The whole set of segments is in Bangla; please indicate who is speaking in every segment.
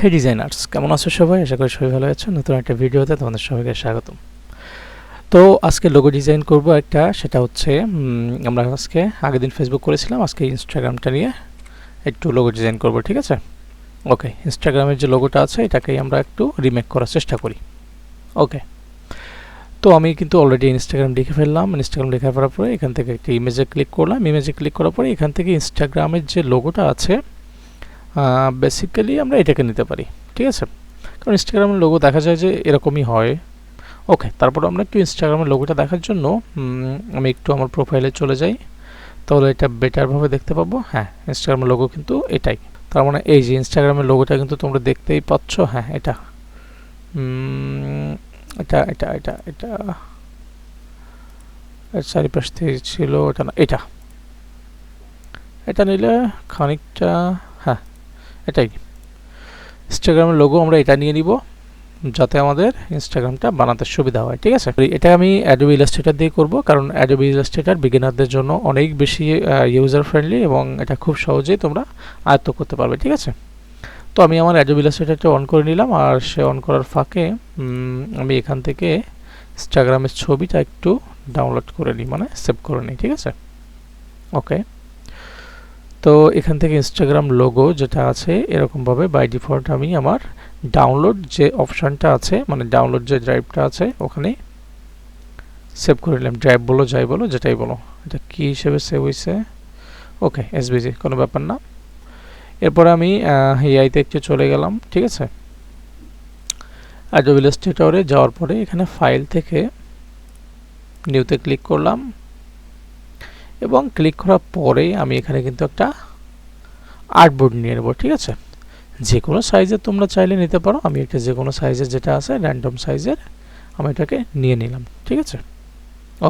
Speaker 1: হে ডিজাইনার্স কেমন আছো সবাই? আশা করি সবাই ভালো আছো নতুন একটা ভিডিওতে তোমাদের সবাইকে স্বাগতম। তো আজকে লোগো ডিজাইন করব একটা, সেটা হচ্ছে আমরা আজকে, আগের দিন ফেসবুক করেছিলাম, আজকে ইনস্টাগ্রামটা নিয়ে একটু লোগো ডিজাইন করব, ঠিক আছে? ওকে ইনস্টাগ্রামের যে লোগোটা আছে, এটাকেই আমরা একটু রিমেক করার চেষ্টা করি। ওকে তো আমি কিন্তু অলরেডি ইনস্টাগ্রাম লিখে ফেললাম। ইনস্টাগ্রাম লেখা ফেলার পরে এখান থেকে একটা ইমেজে ক্লিক করলাম। ইমেজে ক্লিক করার পরে এখান থেকে ইনস্টাগ্রামের যে লোগোটা আছে বেসিক্যালি আমরা এটাকে নিতে পারি, ঠিক আছে? কারণ ইনস্টাগ্রামের লোগো দেখা যায় যে এরকমই হয়। ওকে তারপর আমরা একটু ইনস্টাগ্রামের লোগোটা দেখার জন্য আমি একটু আমার প্রোফাইলে চলে যাই। তাহলে এটা বেটারভাবে দেখতে পাবো। হ্যাঁ ইনস্টাগ্রামের লোগো কিন্তু এটাই। তার মানে এই যে ইনস্টাগ্রামের লোগোটা কিন্তু তোমরা দেখতেই পাচ্ছ। হ্যাঁ এটা। এটা এটা এটা এটা। চারিপাশ থেকে ছিল, এটা না, এটা। এটা নিলে খানিকটা হ্যাঁ। এটাই। ইনস্টাগ্রামের লোগো আমরা এটা নিয়ে নিব, যাতে আমাদের ইনস্টাগ্রামটা বানাতে সুবিধা হয়, ঠিক আছে? এটা আমি অ্যাডোবি ইলাস্ট্রেটার দিয়ে করব, কারণ অ্যাডোবি ইলাস্ট্রেটার বিগিনারদের জন্য অনেক বেশি ইউজার ফ্রেন্ডলি এবং এটা খুব সহজেই তোমরা আয়ত্ত করতে পারবে, ঠিক আছে? তো আমি আমার অ্যাডোবি ইলাস্ট্রেটারটা অন করে নিলাম, আর সে অন করার ফাঁকে আমি এখান থেকে ইনস্টাগ্রামের ছবিটা একটু ডাউনলোড করে নিই মানে সেভ করে নিই, ঠিক আছে? ওকে তো এখান থেকে ইনস্টাগ্রাম লোগো যেটা আছে, এরকমভাবে বাই ডিফল্ট আমি আমার ডাউনলোড যে অপশানটা আছে মানে ডাউনলোড যে ড্রাইভটা আছে, ওখানে সেভ করে নিলাম। ড্রাইভ বলো, যাই বলো, যেটাই বলো। এটা কী হিসেবে সেভ হয়েছে ওকে এসবিজি কোনো ব্যাপার না। এরপরে আমি এআইতে একটু চলে গেলাম, ঠিক আছে? অ্যাডোবি ইলাস্ট্রেটরে যাওয়ার পরে এখানে ফাইল থেকে নিউতে ক্লিক করলাম। এবং ক্লিক করার পরে আমি এখানে কিন্তু একটা আর্টবোর্ড নিয়ে নেব, ঠিক আছে? যে কোনো সাইজের তোমরা চাইলে নিতে পারো। আমি একটা যে কোনো সাইজের যেটা আছে র্যান্ডম সাইজের আমি এটাকে নিয়ে নিলাম, ঠিক আছে?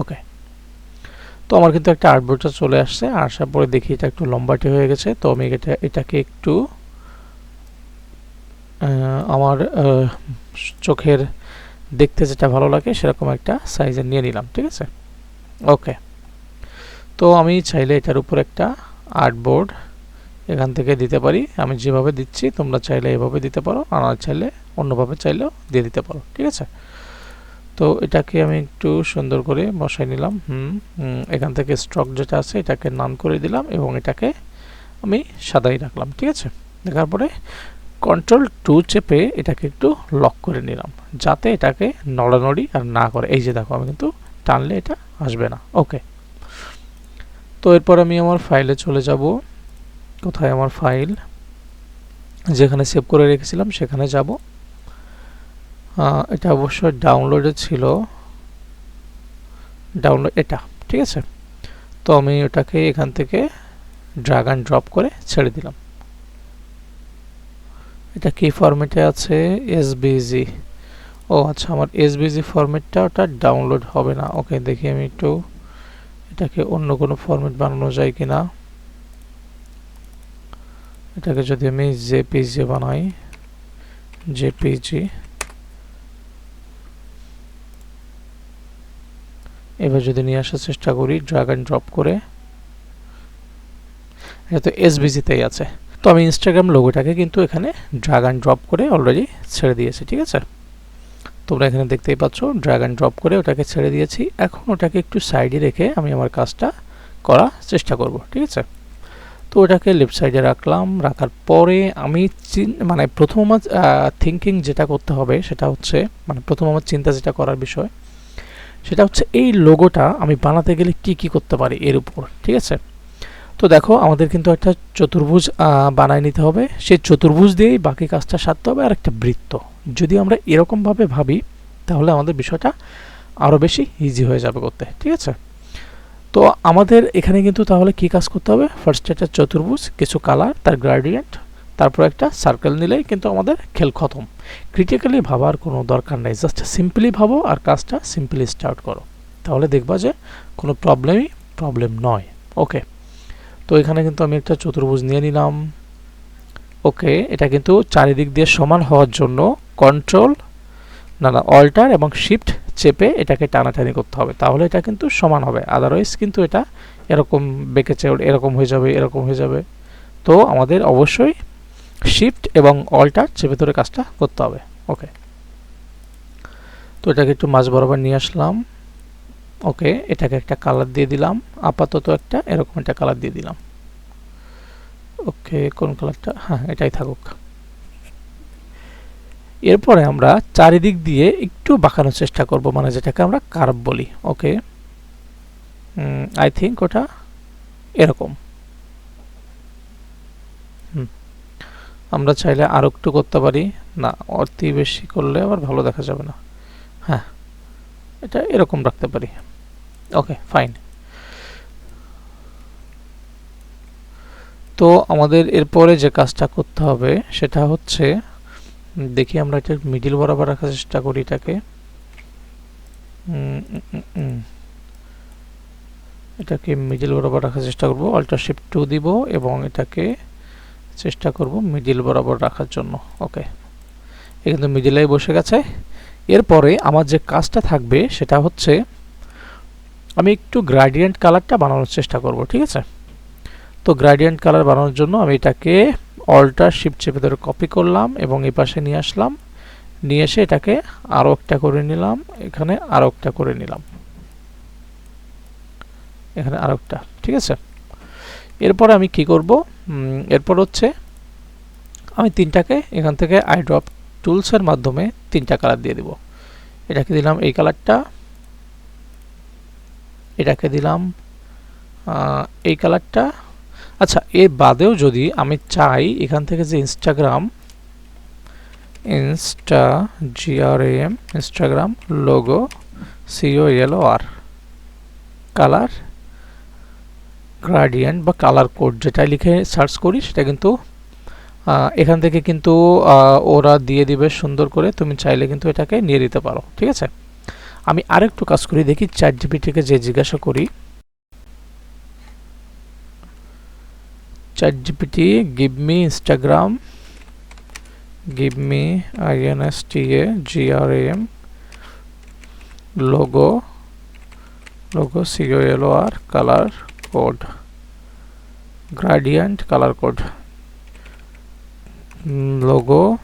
Speaker 1: ওকে তো আমার কিন্তু একটা আর্টবোর্ডটা চলে আসছে। আসার পরে দেখি এটা একটু লম্বাটে হয়ে গেছে। তো আমি এটা, এটাকে একটু আমার চোখের দেখতে যেটা ভালো লাগে, সেরকম একটা সাইজের নিয়ে নিলাম, ঠিক আছে? ওকে তো আমি চাইলে এটার উপর একটা আর্টবোর্ড এখান থেকে দিতে পারি। আমি যেভাবে দিচ্ছি, তোমরা চাইলে এভাবে দিতে পারো, আর চাইলে অন্যভাবে চাইলেও দিয়ে দিতে পারো, ঠিক আছে? তো এটাকে আমি একটু সুন্দর করে বসাই নিলাম। হুম, এখান থেকে স্ট্রক যেটা আছে, এটাকে নান করে দিলাম এবং এটাকে আমি সাদাই রাখলাম, ঠিক আছে? দেখার পরে কন্ট্রোল টু চেপে এটাকে একটু লক করে নিলাম, যাতে এটাকে নড়ানড়ি আর না করে। এই যে দেখো, আমি কিন্তু টানলে এটা আসবে না। ওকে। তো এরপর আমি আমার ফাইলে চলে যাব। কোথায় আমার ফাইল যেখানে সেভ করে রেখেছিলাম, সেখানে যাব। এটা অবশ্য ডাউনলোডে ছিল। ডাউনলোড এটা, ঠিক আছে? তো আমি ওটাকে এখান থেকে ড্রাগ অ্যান্ড ড্রপ করে ছেড়ে দিলাম। এটা কি ফরম্যাটে আছে? এসবিজি ও আচ্ছা আমার এসবিজি ফরম্যাটটা ওটা ডাউনলোড হবে না। ওকে, দেখি আমি একটু এটাকে অন্য কোনো ফরম্যাট বানানো যায় কিনা? এটাকে যদি আমি জেপিজি বানাই জেপিজি এবার যদি নিয়ে আসার চেষ্টা করি ড্রাগ অ্যান্ড ড্রপ করে, এটা তো এসবিজিতেই আছে। তো আমি ইনস্টাগ্রাম লোগোটাকে কিন্তু এখানে ড্রাগ অ্যান্ড ড্রপ করে অলরেডি ছেড়ে দিয়েছি, ঠিক আছে? তোমরা এখানে দেখতেই পাচ্ছ ড্রাগ অ্যান্ড ড্রপ করে ওটাকে ছেড়ে দিয়েছি। এখন ওটাকে একটু সাইডে রেখে আমি আমার কাজটা করার চেষ্টা করব, ঠিক আছে? তো ওটাকে লেফট সাইডে রাখলাম, রাখার পরে আমি মানে প্রথম আমার থিঙ্কিং যেটা করতে হবে সেটা হচ্ছে মানে প্রথম আমার চিন্তা যেটা করার বিষয়, সেটা হচ্ছে এই লোগোটা আমি বানাতে গেলে কি কি করতে পারি এর উপর, ঠিক আছে? তো দেখো, আমাদের কিন্তু একটা চতুর্ভুজ বানায় নিতে হবে। সেই চতুর্ভুজ দিয়েই বাকি কাজটা সারতে হবে আর একটা বৃত্ত। যদি আমরা এরকমভাবে ভাবি, তাহলে আমাদের বিষয়টা আরও বেশি ইজি হয়ে যাবে করতে, ঠিক আছে? তো আমাদের এখানে কিন্তু তাহলে কি কাজ করতে হবে? ফার্স্ট একটা চতুর্ভুজ, কিছু কালার তার গ্রাডিয়েন্ট তারপর একটা সার্কেল নিলেই কিন্তু আমাদের খেল খতম। ক্রিটিক্যালি ভাবার কোনো দরকার নেই জাস্ট সিম্পলি ভাবো আর কাজটা সিম্পলি স্টার্ট করো। তাহলে দেখবা যে কোনো প্রবলেমই প্রবলেম নয়। ওকে তো এখানে কিন্তু আমি একটা চতুর্ভুজ নিয়ে নিলাম। ওকে এটা কিন্তু চারিদিক দিয়ে সমান হওয়ার জন্য কন্ট্রোল না না অল্টার এবং শিফট চেপে এটাকে টানাটানি করতে হবে। তাহলে এটা কিন্তু সমান হবে। আদারওয়াইজ কিন্তু এটা এরকম বেঁকে চেয়ে এরকম হয়ে যাবে, এরকম হয়ে যাবে। তো আমাদের অবশ্যই শিফট এবং অল্টার চেপে ধরে কাজটা করতে হবে। ওকে তো এটাকে একটু মাঝ বরাবর নিয়ে আসলাম। ওকে এটাকে একটা কালার দিয়ে দিলাম। আপাতত একটা এরকম একটা কালার দিয়ে দিলাম। ওকে কোন কালারটা হ্যাঁ এটাই থাকুক। এরপরে আমরা চারিদিক দিয়ে একটু বাঁকানোর চেষ্টা করব মানে যেটাকে আমরা কার্ভ বলি ওকে আই থিঙ্ক ওটা এরকম। আমরা চাইলে আরও একটু করতে পারি। না, অতি বেশি করলে আবার ভালো দেখা যাবে না। হ্যাঁ এটা এরকম রাখতে পারি। ওকে ফাইন তো আমাদের এরপরে যে কাজটা করতে হবে সেটা হচ্ছে দেখি আমরা এটা মিডিল বরাবর রাখার চেষ্টা করি এটাকে। এটাকে মিডিল বরাবর রাখার চেষ্টা করব। অল্টার শিফট টু দিব এবং এটাকে চেষ্টা করব মিডিল বরাবর রাখার জন্য। ওকে এ কিন্তু মিডিলেই বসে গেছে। এরপরে আমার যে কাজটা থাকবে সেটা হচ্ছে আমি একটু গ্রাডিয়েন্ট কালারটা বানানোর চেষ্টা করব, ঠিক আছে? তো গ্রাডিয়েন্ট কালার বানানোর জন্য আমি এটাকে অল্টার শিফট চেপে ধরে কপি করলাম এবং এই পাশে নিয়ে আসলাম। নিয়ে এসে এটাকে আরও একটা করে নিলাম, এখানে আরও একটা করে নিলাম। এখানে আরও একটা, ঠিক আছে? এরপরে আমি কি করব? এরপর হচ্ছে আমি তিনটাকে এখান থেকে আই ড্রপ টুলসের মাধ্যমে তিনটা কালার দিয়ে দেব। এটাকে দিলাম এই কালারটা এটাকে দিলাম এই কালারটা আচ্ছা এর বাদেও যদি আমি চাই এখান থেকে যে Instagram insta GRM Instagram logo CO LO আর কালার গ্রাডিয়েন্ট বা কালার কোড যেটা লিখে সার্চ করি, সেটা কিন্তু এখান থেকে কিন্তু ওরা দিয়ে দিবে সুন্দর করে, তুমি চাইলে কিন্তু এটাকে নিয়ে নিতে পারো, ঠিক আছে? আমি আরেকটু কাজ করি, দেখি চ্যাট জিপিটিকে যে জিজ্ঞাসা করি chat gpt give me Instagram, give me INSTA, GRAM, logo, logo, c o l o r color code, gradient, color code, logo,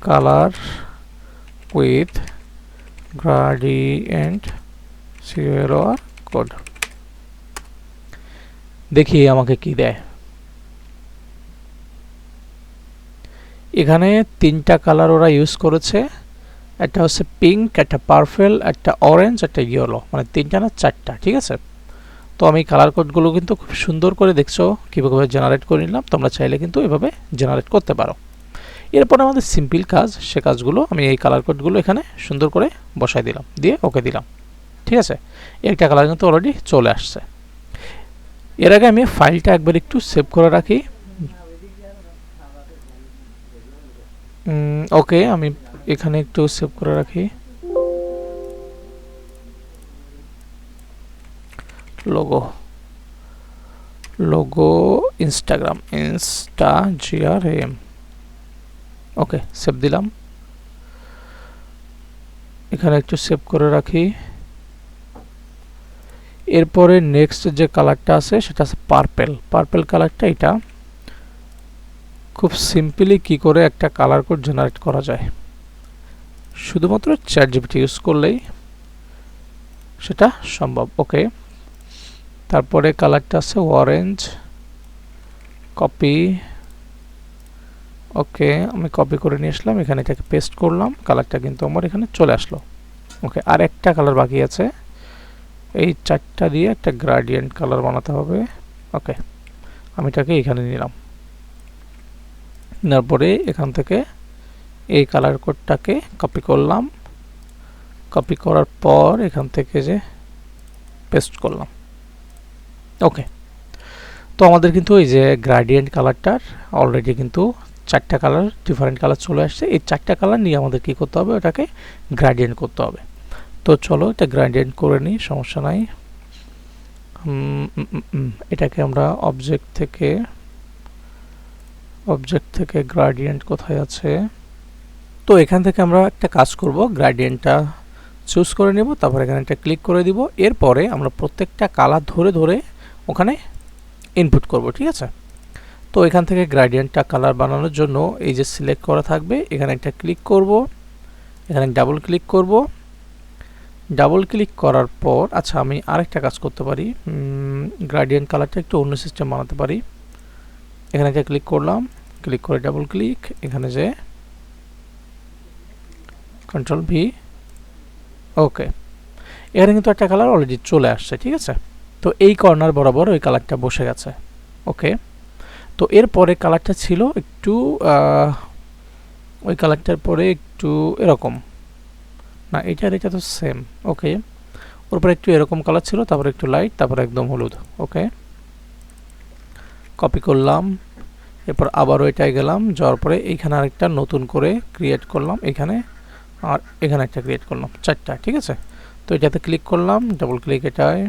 Speaker 1: color with gradient, c o l o r code. দেখি আমাকে কি দেয়? এখানে তিনটা কালার ওরা ইউজ করেছে। একটা হচ্ছে পিঙ্ক একটা পার্পেল একটা অরেঞ্জ একটা ইয়েলো মানে তিনটা না চারটা, ঠিক আছে? তো আমি কালার কোডগুলো কিন্তু খুব সুন্দর করে দেখছ, কীভাবে জেনারেট করে নিলাম, তোমরা চাইলে কিন্তু এভাবে জেনারেট করতে পারো। এরপর আমাদের সিম্পল কাজ, সে কাজগুলো আমি এই কালার কোডগুলো এখানে সুন্দর করে বসাই দিলাম, দিয়ে ওকে দিলাম। ঠিক আছে? একটা কালার কিন্তু অলরেডি চলে আসছে। এর আগে আমি ফাইলটা একবার একটু সেভ করে রাখি। ওকে আমি এখানে একটু সেভ করে রাখি। Logo logo Instagram insta G R M okay save দিলাম। এখানে একটু সেভ করে রাখি। এরপরে নেক্সট যে কালারটা আছে, সেটা আছে পার্পেল পার্পেল কালারটা এটা খুব সিম্পলি কি করে একটা কালার কোড জেনারেট করা যায়? শুধুমাত্র চ্যাট জিপিটি ইউজ করলেই সেটা সম্ভব। ওকে তারপরে কালারটা আছে অরেঞ্জ কপি ওকে আমি কপি করে নিয়ে আসলাম, এখানে এটাকে পেস্ট করলাম কালারটা কিন্তু আমার এখানে চলে আসলো। ওকে আর একটা কালার বাকি আছে। এই চারটা দিয়ে একটা গ্রাডিয়েন্ট কালার বানাতে হবে। ওকে আমি এটাকে এখানে নিলাম। নেওয়ার পরে এখান থেকে এই কালার কোডটাকে কপি করলাম। কপি করার পর এখান থেকে যে পেস্ট করলাম। ওকে তো আমাদের কিন্তু এই যে গ্রাডিয়েন্ট কালারটার অলরেডি কিন্তু চারটা কালার ডিফারেন্ট কালার চলে আসছে। এই চারটা কালার নিয়ে আমাদের কি করতে হবে? ওটাকে গ্রাডিয়েন্ট করতে হবে। তো চলো এটা গ্রাডিয়েন্ট করে নিই, সমস্যা নাই। এটাকে আমরা অবজেক্ট থেকে অবজেক্ট থেকে গ্রাডিয়েন্ট কোথায় আছে? তো এখান থেকে আমরা একটা কাজ করব গ্রাডিয়েন্টটা চুজ করে নেব, তারপর এখানে একটা ক্লিক করে দিব। এরপরে আমরা প্রত্যেকটা কালার ধরে ধরে ওখানে ইনপুট করব, ঠিক আছে? তো এখান থেকে গ্রাডিয়েন্টটা কালার বানানোর জন্য এই যে সিলেক্ট করা থাকবে, এখানে একটা ক্লিক করব, এখানে ডাবল ক্লিক করব। ডাবল ক্লিক করার পর আচ্ছা আমি আরেকটা কাজ করতে পারি। গ্রাডিয়েন্ট কালারটা একটু অন্য সিস্টেম বানাতে পারি। এখানে একটা ক্লিক করলাম ক্লিক করে ডাবল ক্লিক এখানে যে কন্ট্রোল ভি ওকে এখানে কিন্তু একটা কালার অলরেডি চলে আসছে, ঠিক আছে? তো এই কর্নার বরাবর ওই কালারটা বসে গেছে ওকে তো এরপরে কালারটা ছিল একটু ওই কালারটার পরে একটু এরকম। না এটার এটা তো সেম ওকে ওর পরে একটু এরকম কালার ছিল, তারপরে একটু লাইট তারপরে একদম হলুদ ওকে কপি করলাম, এরপর আবারও এটাই গেলাম, যাওয়ার পরে এইখানে আরেকটা নতুন করে ক্রিয়েট করলাম, এখানে আর এখানে একটা ক্রিয়েট করলাম, চারটা, ঠিক আছে? তো এটাতে ক্লিক করলাম ডাবল ক্লিক এটায়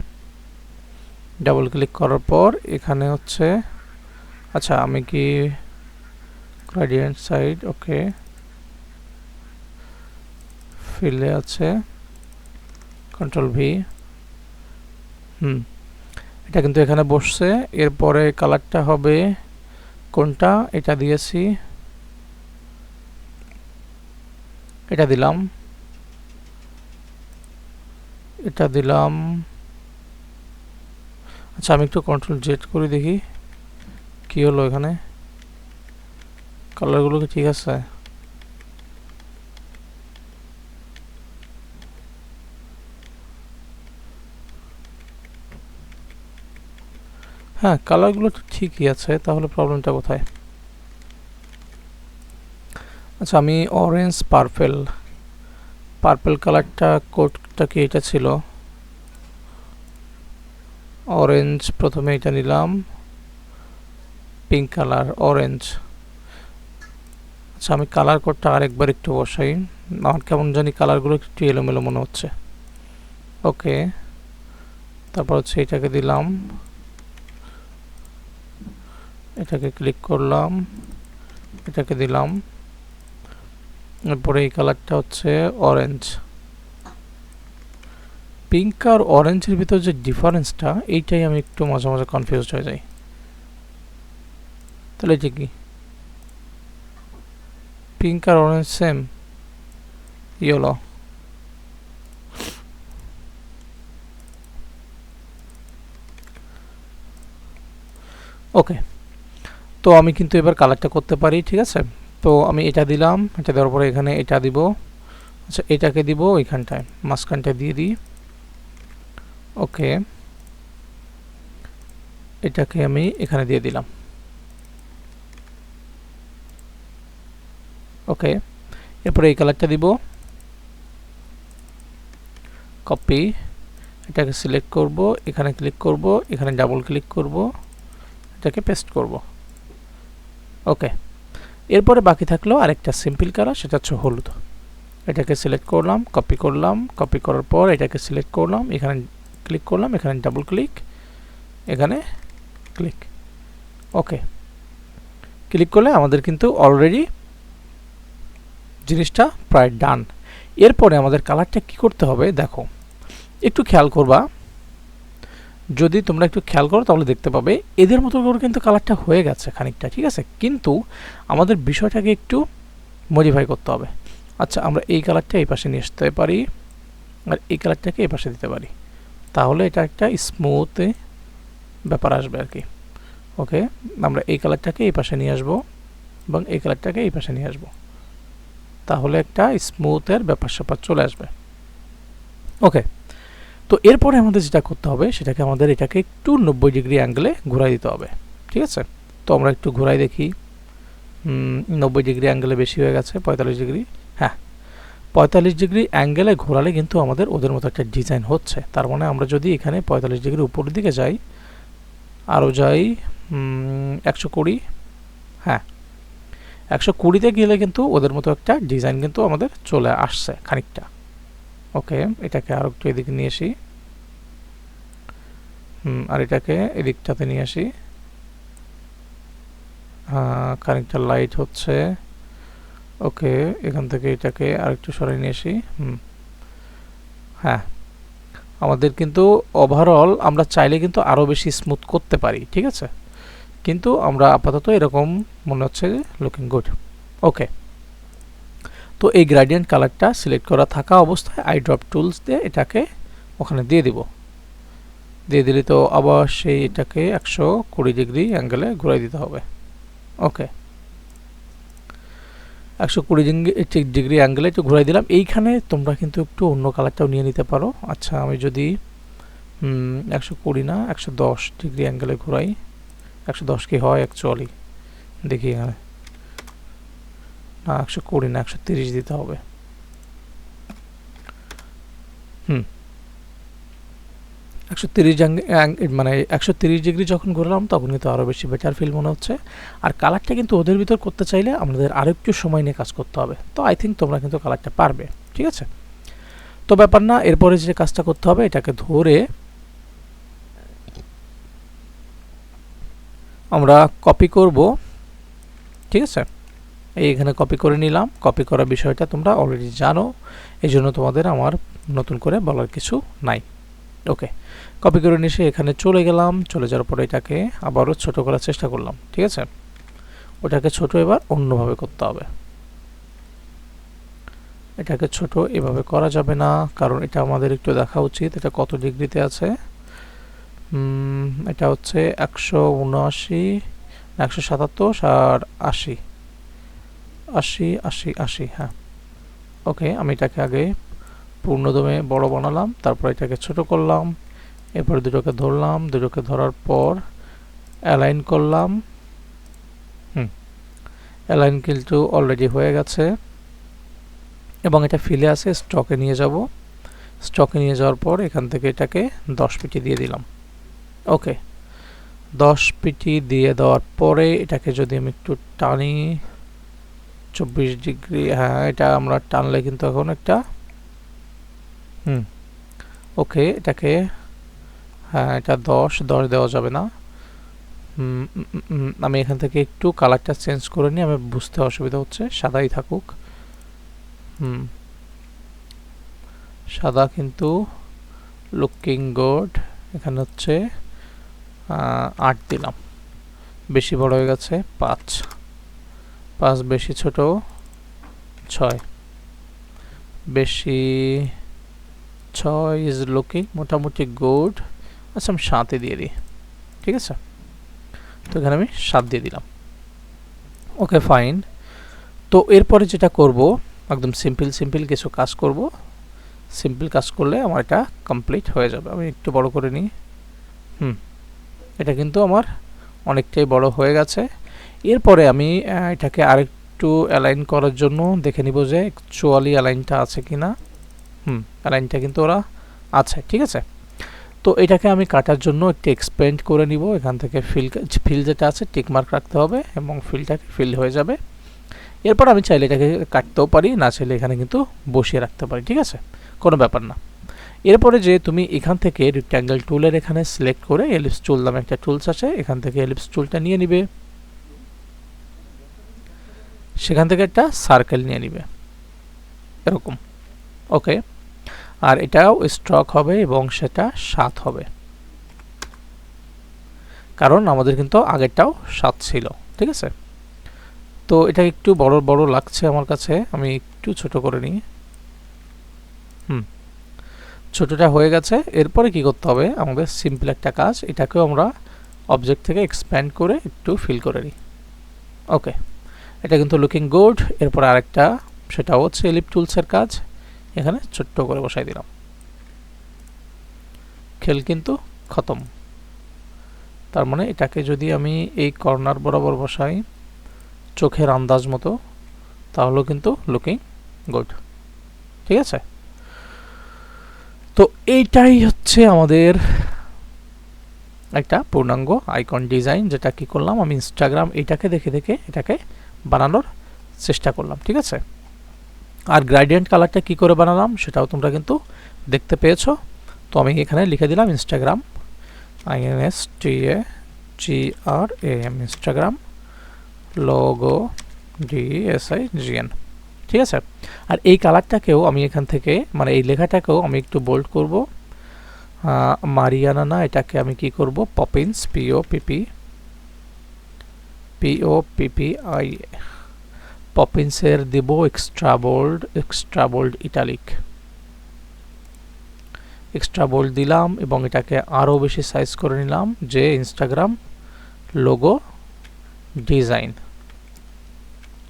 Speaker 1: ডাবল ক্লিক করার পর এখানে হচ্ছে আচ্ছা আমি কি গ্রাডিয়েন্ট সাইড ওকে ফিলে আছে। কন্ট্রোল ভি হুম। এটা কিন্তু এখানে বসছে। এরপরে কালারটা হবে কোনটা? এটা দিয়েছি। এটা দিলাম। এটা দিলাম। আচ্ছা আমি একটু কন্ট্রোল জেড করে দেখি। কি হলো এখানে? কালারগুলো কি ঠিক আছে? হ্যাঁ কালারগুলো তো ঠিকই আছে, তাহলে প্রবলেমটা কোথায়? আচ্ছা আমি অরেঞ্জ পার্পেল পার্পেল কালারটা কোটটা কি এটা ছিল? অরেঞ্জ প্রথমে এটা নিলাম পিঙ্ক কালার অরেঞ্জ আচ্ছা আমি কালার কোডটা আরেকবার একটু বসাই, আমার কেমন জানি কালারগুলো একটু এলোমেলো মনে হচ্ছে। ওকে তারপর হচ্ছে এটাকে দিলাম। এটাকে ক্লিক করলাম, এটাকে দিলাম। এরপরে এই কালারটা হচ্ছে অরেঞ্জ পিঙ্ক আর অরেঞ্জের ভিতর যে ডিফারেন্সটা এইটাই আমি একটু মাঝে মাঝে কনফিউজড হয়ে যাই। তাহলে এটা কি? পিঙ্ক আর অরেঞ্জ সেম ইয়েলো ওকে তো আমি কিন্তু এবার কালারটা করতে পারি, ঠিক আছে? তো আমি এটা দিলাম, এটা দেওয়ার পরে এখানে এটা দিব। আচ্ছা এটাকে দিব ওইখানটায় মাঝখানটা দিয়ে দিই। ওকে। এটাকে আমি এখানে দিয়ে দিলাম। ওকে। এরপরে এই কালারটা দিব। কপি এটাকে সিলেক্ট করব, এখানে ক্লিক করব, এখানে ডাবল ক্লিক করব, এটাকে পেস্ট করব। ওকে এরপরে বাকি থাকল আরেকটা সিম্পল কালার সেটা হচ্ছে হলুদ। এটাকে সিলেক্ট করলাম কপি করলাম কপি করার পর এটাকে সিলেক্ট করলাম, এখানে ক্লিক করলাম, এখানে ডাবল ক্লিক এখানে ক্লিক ওকে ক্লিক করলে আমাদের কিন্তু অলরেডি জিনিসটা প্রায় ডান এরপরে আমাদের কালারটা কি করতে হবে? দেখো, একটু খেয়াল করবা যদি তোমরা একটু খেয়াল করো, তাহলে দেখতে পাবে এদের মতো করে কিন্তু কালারটা হয়ে গেছে খানিকটা, ঠিক আছে? কিন্তু আমাদের বিষয়টাকে একটু মডিফাই করতে হবে। আচ্ছা আমরা এই কালারটা এই পাশে নিয়ে আসতে পারি আর এই কালারটাকে এই পাশে দিতে পারি। তাহলে এটা একটা স্মুথ ব্যাপার আসবে আর কি। ওকে আমরা এই কালারটাকে এই পাশে নিয়ে আসব এবং এই কালারটাকে এই পাশে নিয়ে আসব। তাহলে একটা স্মুথের ব্যাপার স্যাপার চলে আসবে। ওকে তো এরপরে আমাদের যেটা করতে হবে, সেটাকে আমাদের এটাকে একটু নব্বই ডিগ্রি অ্যাঙ্গেলে ঘুরাই দিতে হবে, ঠিক আছে? তো আমরা একটু ঘুরাই দেখি। নব্বই ডিগ্রি অ্যাঙ্গেলে বেশি হয়ে গেছে, পঁয়তাল্লিশ ডিগ্রি। হ্যাঁ পঁয়তাল্লিশ ডিগ্রি অ্যাঙ্গেলে ঘোরালে কিন্তু আমাদের ওদের মতো একটা ডিজাইন হচ্ছে। তার মানে আমরা যদি এখানে পঁয়তাল্লিশ ডিগ্রি উপরের দিকে যাই, আরও যাই একশো কুড়ি হ্যাঁ একশো কুড়িতে গেলে কিন্তু ওদের মতো একটা ডিজাইন কিন্তু আমাদের চলে আসছে খানিকটা। ওকে, এটাকে আরও একটু এদিকে নিয়ে আসি। আর এটাকে এদিকটাতে নিয়ে আসি। খানিকটা লাইট হচ্ছে। ওকে, এখান থেকে এটাকে আরেকটু সরাই নিয়ে আসি। হুম। হ্যাঁ। আমাদের কিন্তু ওভারঅল আমরা চাইলে কিন্তু আরও বেশি স্মুথ করতে পারি, ঠিক আছে? কিন্তু আমরা আপাতত এরকম মনে হচ্ছে লুকিং গুড ওকে। তো এই গ্রাডিয়েন্ট কালারটা সিলেক্ট করা থাকা অবস্থায় আই ড্রপ টুলস দিয়ে এটাকে ওখানে দিয়ে দিব। দিয়ে দিলে তো আবার সেই এটাকে একশো কুড়ি ডিগ্রি অ্যাঙ্গেলে ঘুরাই দিতে হবে। ওকে একশো কুড়ি ডিগ্রি অ্যাঙ্গেলে একটু ঘুরাই দিলাম। এইখানে তোমরা কিন্তু একটু অন্য কালারটাও নিয়ে নিতে পারো। আচ্ছা আমি যদি একশো কুড়ি না, একশো দশ ডিগ্রি অ্যাঙ্গেলে ঘুরাই। একশো দশ কি হয় অ্যাকচুয়ালি দেখি এখানে। একশো কুড়ি না, একশো তিরিশ দিতে হবে। হুম। একশো তিরিশ মানে একশো তিরিশ ডিগ্রি যখন ঘুরলাম, তখন কিন্তু আরও বেশি বেটার ফিল মনে হচ্ছে। আর কালারটা কিন্তু ওদের ভিতর করতে চাইলে আমাদের আরও একটু সময় নিয়ে কাজ করতে হবে। তো আই থিঙ্ক তোমরা কিন্তু কালারটা পারবে, ঠিক আছে? তো ব্যাপার না, এরপরে যে কাজটা করতে হবে, এটাকে ধরে আমরা কপি করব, ঠিক আছে? এখানে কপি করে নিলাম। কপি করার বিষয়টা তোমরা অলরেডি জানো। এই জন্য তোমাদের আমার নতুন করে বলার কিছু নাই। ওকে কপি করে নিয়ে এখানে চলে গেলাম। চলে যাওয়ার পরে এটাকে আবারও ছোট করার চেষ্টা করলাম। ঠিক আছে? ওটাকে ছোট এবার অন্যভাবে করতে হবে। এটাকে ছোট এভাবে করা যাবে না, কারণ এটা আমাদের একটু দেখা উচিত। এটা কত ডিগ্রিতে আছে? এটা হচ্ছে একশো উনআশি, একশো সাতাত্তর আর আশি। আশি আশি আশি হ্যাঁ। ওকে, আমি এটাকে আগে পূর্ণদমে বড় বানালাম, তারপর এটাকে ছোট করলাম, এরপর দুটোকে ধরলাম, দুটোকে ধরার পর অ্যালাইন করলাম। হুম অ্যালাইন কিন্তু অলরেডি হয়ে গেছে। এবং এটা ফিলে আছে স্টকে নিয়ে যাব। স্টকে নিয়ে যাওয়ার পর এখান থেকে এটাকে দশ পিটি দিয়ে দিলাম। ওকে, দশ পিটি দিয়ে দেওয়ার পরে এটাকে যদি আমি একটু টানি চব্বিশ ডিগ্রি হ্যাঁ এটা আমরা টানলে কিন্তু এখন একটা, হুম, ওকে, এটাকে হ্যাঁ এটা দশ দশ দেওয়া যাবে না আমি এখান থেকে একটু কালারটা চেঞ্জ করে নিই আমি বুঝতে অসুবিধা হচ্ছে, সাদাই থাকুক, হুম, সাদা কিন্তু লুকিং গুড এখানে হচ্ছে আট দিলাম, বেশি বড় হয়ে গেছে, পাঁচ পাঁচ বেশি ছোট ছয়। বেশি ছয় ইজ লুকিং মোটামুটি গুড আচ্ছা আমি সাতে দিয়ে দিই। ঠিক আছে? তো এখানে আমি সাত দিয়ে দিলাম। ওকে ফাইন তো এরপরে যেটা করব, একদম সিম্পল সিম্পল কিছু কাজ করব। সিম্পল কাজ করলে আমার এটা কমপ্লিট হয়ে যাবে। আমি একটু বড় করে নিই। হুম। এটা কিন্তু আমার অনেকটাই বড় হয়ে গেছে। এরপরে আমি এটাকে আরেকটু অ্যালাইন করার জন্য দেখে নিব যে অ্যাকচুয়ালি অ্যালাইনটা আছে কি না হুম অ্যালাইনটা কিন্তু ওরা আছে, ঠিক আছে? তো এটাকে আমি কাটার জন্য একটু এক্সপেন্ড করে নিব। এখান থেকে ফিল ফিল যেটা আছে টিকমার্ক রাখতে হবে এবং ফিলটাকে ফিল হয়ে যাবে। এরপর আমি চাইলে এটাকে কাটতেও পারি, না চাইলে এখানে কিন্তু বসিয়ে রাখতে পারি, ঠিক আছে? কোনো ব্যাপার না। এরপরে যে তুমি এখান থেকে রেক্ট্যাঙ্গেল টুলের এখানে সিলেক্ট করে এলিপস টুল নামে একটা টুলস আছে, এখান থেকে এলিপস টুলটা নিয়ে নিবে। সেখান থেকে একটা সার্কেল নিয়ে নিবে। এরকম। ওকে আর এটাও স্ট্রক হবে এবং সেটা সাত হবে। কারণ আমাদের কিন্তু আগেরটাও সাত ছিল। ঠিক আছে? তো এটা একটু বড় বড় লাগছে আমার কাছে। আমি একটু ছোট করে নিই। হুম। ছোটটা হয়ে গেছে। এরপরে কি করতে হবে? আমাদের সিম্পল একটা কাজ। এটাকেও আমরা অবজেক্ট থেকে এক্সপ্যান্ড করে একটু ফিল করে নিই। ওকে এটা কিন্তু লুকিং গুড এরপর আরেকটা সেটা হচ্ছে এলিপ টুলসের কাজ। এখানে ছোট্ট করে বসাই দিলাম। খেল কিন্তু খতম। তার মানে এটাকে যদি আমি এই কর্নার বরাবর বসাই, চোখের আন্দাজ মতো, তাহলেও কিন্তু লুকিং গুড ঠিক আছে? তো এইটাই হচ্ছে আমাদের একটা পূর্ণাঙ্গ আইকন ডিজাইন যেটা কি করলাম আমি ইনস্টাগ্রাম এটাকে দেখে দেখে এটাকে বানানোর চেষ্টা করলাম, ঠিক আছে? আর গ্রাইডেন্ট কালারটা কি করে বানালাম সেটাও তোমরা কিন্তু দেখতে পেয়েছ। তো আমি এখানে লিখে দিলাম Instagram I N S T A G R A M Instagram logo D S I G N ঠিক আছে? আর এই কালারটাকেও আমি এখান থেকে মানে এই লেখাটাকেও আমি একটু বোল্ড করব। মারিয়ানা না, এটাকে আমি কি করব? Poppins PO PP P O P P I পপিন্সের দিব extra bold extra bold italic extra bold দিলাম এবং এটাকে আরও বেশি সাইজ করে নিলাম যে ইনস্টাগ্রাম লোগো ডিজাইন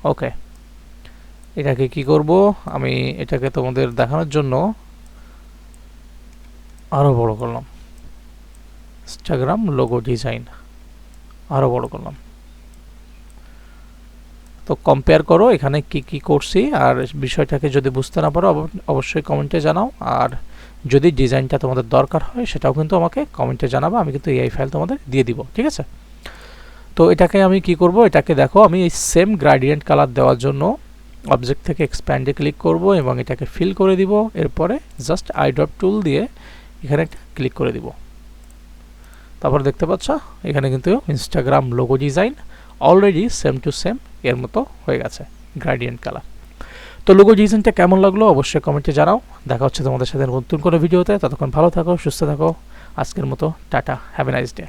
Speaker 1: ওকে এটাকে কি করব? আমি এটাকে তোমাদের দেখানোর জন্য আরও বড় করলাম। ইনস্টাগ্রাম লোগো ডিজাইন আরও বড় করলাম। তো কম্পেয়ার করো, এখানে কি কি করছি? আর বিষয়টাকে যদি বুঝতে না পারো অবশ্যই কমেন্টে জানাও। আর যদি ডিজাইনটা তোমাদের দরকার হয়, সেটাও কিন্তু আমাকে কমেন্টে জানাব, আমি কিন্তু এই ফাইল তোমাদের দিয়ে দিব, ঠিক আছে? তো এটাকে আমি কি করব? এটাকে দেখো, আমি এই সেম গ্রাডিয়েন্ট কালার দেওয়ার জন্য অবজেক্ট থেকে এক্সপ্যান্ডে ক্লিক করব এবং এটাকে ফিল করে দিব। এরপরে জাস্ট আই আইড্রপ টুল দিয়ে এখানে ক্লিক করে দিব। তারপর দেখতে পাচ্ছ, এখানে কিন্তু Instagram logo design already same to same এর মতো হয়ে গেছে গ্রাডিয়েন্ট কালার তো লোগো ডিজাইনটা কেমন লাগল অবশ্যই কমেন্টে জানাও। দেখা হচ্ছে তোমাদের সাথে নতুন কোনো ভিডিওতে। ততক্ষণ ভালো থাকো, সুস্থ থাকো। আজকের মতো, tata. Have a nice day